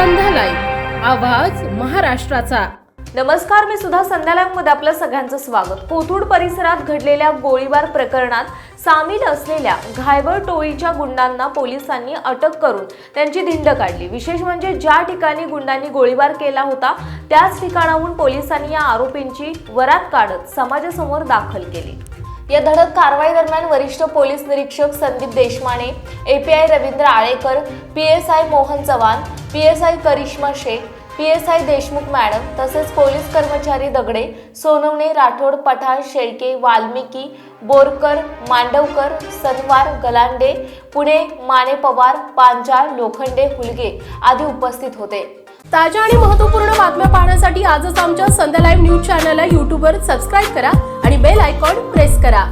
आवाज महाराष्ट्राचा. नमस्कार मी सुद्धा संध्यालामध्ये आपलं सगळ्यांचं स्वागत. कोथरूड परिसरात घडलेल्या गोळीबार प्रकरणात सामील असलेल्या घायवळ टोळीच्या गुंडांना पोलिसांनी अटक करून त्यांची धिंड काढली. विशेष म्हणजे ज्या ठिकाणी गुंडांनी गोळीबार केला होता त्याच ठिकाणाहून पोलिसांनी या आरोपींची वरात काढत समाजासमोर दाखल केली. या धडक कारवाई दरम्यान वरिष्ठ पोलीस निरीक्षक Sandeep Deshmane API Ravindra Alekar P S I Mohan Chavan P S I Karishma Shaikh P S I Deshmukh madam तसेच पोलीस कर्मचारी दगडे सोनवणे राठोड पठाण शेळके वाल्मिकी बोरकर मांडवकर सनवार गलांडे पुणे माने पवार पांचाळ लोखंडे हुलगे आदी उपस्थित होते. ताज्या आणि महत्त्वपूर्ण बातम्या पाहण्यासाठी आजच आमच्या संध्या लाईव्ह न्यूज चॅनलला यूट्यूबवर सबस्क्राईब करा आणि बेल आयकॉन प्रेस करा.